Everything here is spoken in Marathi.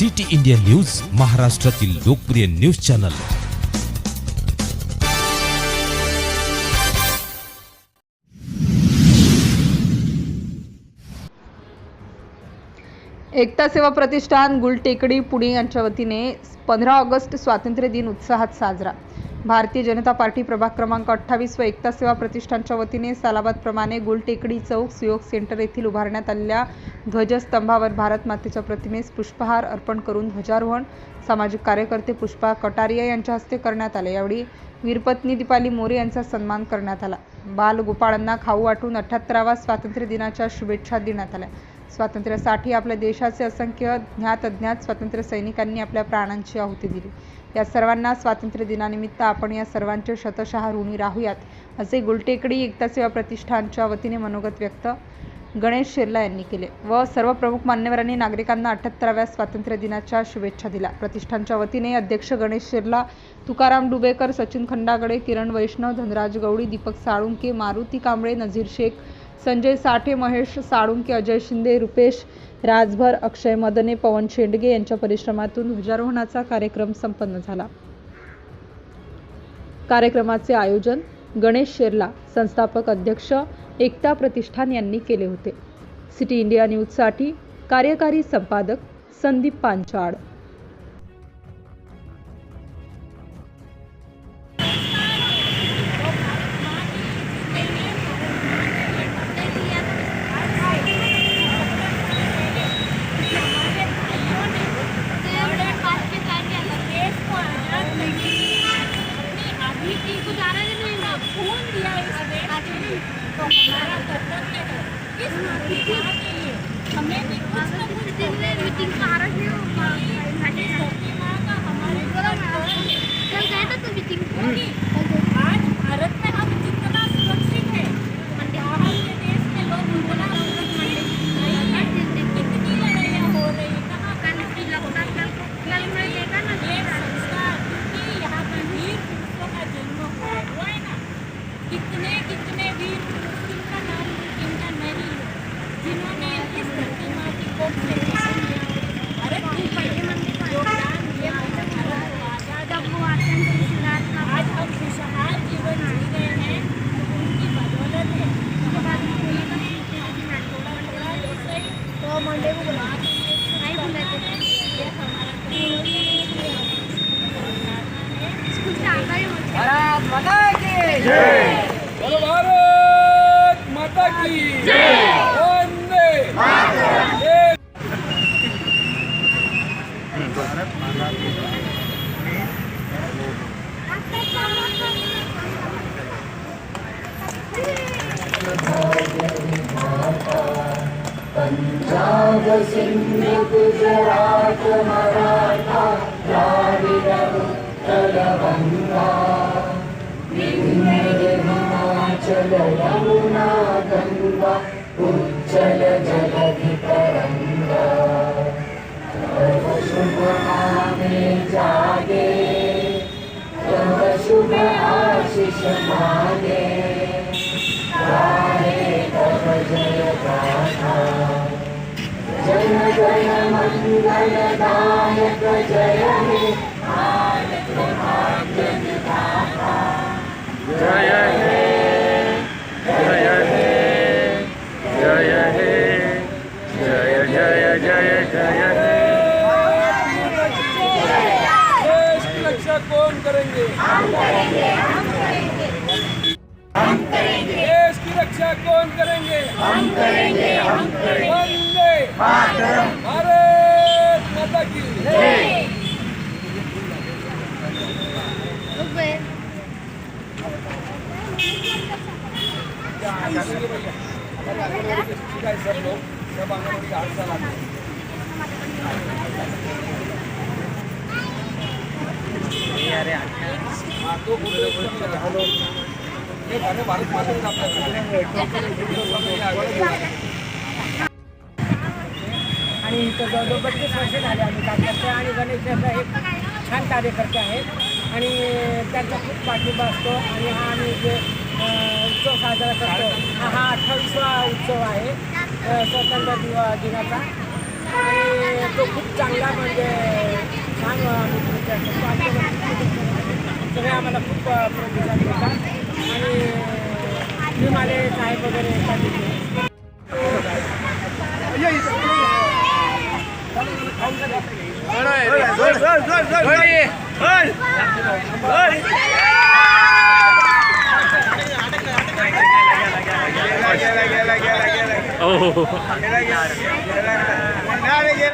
सिटी इंडिया न्यूज महाराष्ट्रातील लोकप्रिय न्यूज चॅनल. एकता सेवा प्रतिष्ठान गुलटेकडी पुणे यांच्या वतीने पंधरा ऑगस्ट स्वातंत्र्य दिन उत्साहात साजरा. भारतीय जनता पार्टी प्रभाग क्रमांक अठ्ठावीस व एकता सेवा प्रतिष्ठानच्या वतीने सालाबादप्रमाणे गुलटेकडी चौक सुयोग सेंटर येथील उभारण्यात आलेल्या ध्वजस्तंभावर भारत मातेच्या प्रतिमेस पुष्पहार अर्पण करून ध्वजारोहण. सामाजिक कार्यकर्ते पुष्पा कटारिया यांच्या हस्ते करण्यात आले. यावेळी वीरपत्नी दीपाली मोरे यांचा सन्मान करण्यात आला. बाल गोपाळांना खाऊ वाटून अठ्ठ्याहत्तरावा स्वातंत्र्य दिनाच्या शुभेच्छा देण्यात आल्या. स्वातंत्र्यासाठी आपल्या देशाचे असंख्य ज्ञात अज्ञात स्वातंत्र्य सैनिकांनी आपल्या प्राणांची आहुती दिली. या सर्वांना स्वातंत्र्य दिनानिमित्त आपण या सर्वांचे शतशः ऋणी राहूयात असे गुलटेकडी एकता सेवा प्रतिष्ठानच्या वतीने मनोगत व्यक्त गणेश शेर्ला यांनी केले व सर्व प्रमुख मान्यवरांनी नागरिकांना अठ्याहत्तराव्या स्वातंत्र्य दिनाच्या शुभेच्छा दिल्या. प्रतिष्ठानच्या वतीने अध्यक्ष गणेश शेर्ला तुकाराम डुबेकर सचिन खंडागडे किरण वैष्णव धनराज गवळी दीपक साळुंके मारुती कांबळे नझीर शेख संजय साठे महेश साळुंके अजय शिंदे रुपेश राजभर अक्षय मदने पवन शेंडगे यांच्या परिश्रमातून ध्वजारोहणाचा कार्यक्रम संपन्न झाला. कार्यक्रमाचे आयोजन गणेश शेर्ला संस्थापक अध्यक्ष एकता प्रतिष्ठान यांनी केले होते. सिटी इंडिया न्यूजसाठी कार्यकारी संपादक संदीप पांचाळ. इस माटी के लिए हमें भी कुछ न कुछ देने मीटिंग का आ तो पंजाब सिंध गुजरात मराठा द्राविड उत्तर गंगा विंध्य हिमाचल यमुना गंगा उज्जल जलधि तरंगा तव शुभ नामे जागे तव शुभ आशिष मागे जय जय जय हे जय जय जय जय की रक्षा कौन करेंगे? हम करेंगे हम करेंगे देश की रक्षा कौन करेंगे। हम करेंगे। हम करेंगे। भारत माता की काय सर लोग सब आंगनवाड़ी का हाथ चलाते हाँ, तो बोले बोले हॅलो हे भारत भारत मातेचं आणि इथं जवळजवळ बत्तीस वर्ष झाले आम्ही. काम आणि गणेश हे छान कार्यकर्ते आहेत आणि त्यांचा खूप पाठिंबा असतो. आणि हा आम्ही जे उत्सव साजरा करतो हा हा अठ्ठावीसवा उत्सव आहे स्वतंत्र दिवा दिनाचा. आणि तो खूप चांगला म्हणजे छान सगळे आम्हाला खूप प्रतिसाद देतात. आणि हिमालय साहेब वगैरे येतात इथे. हो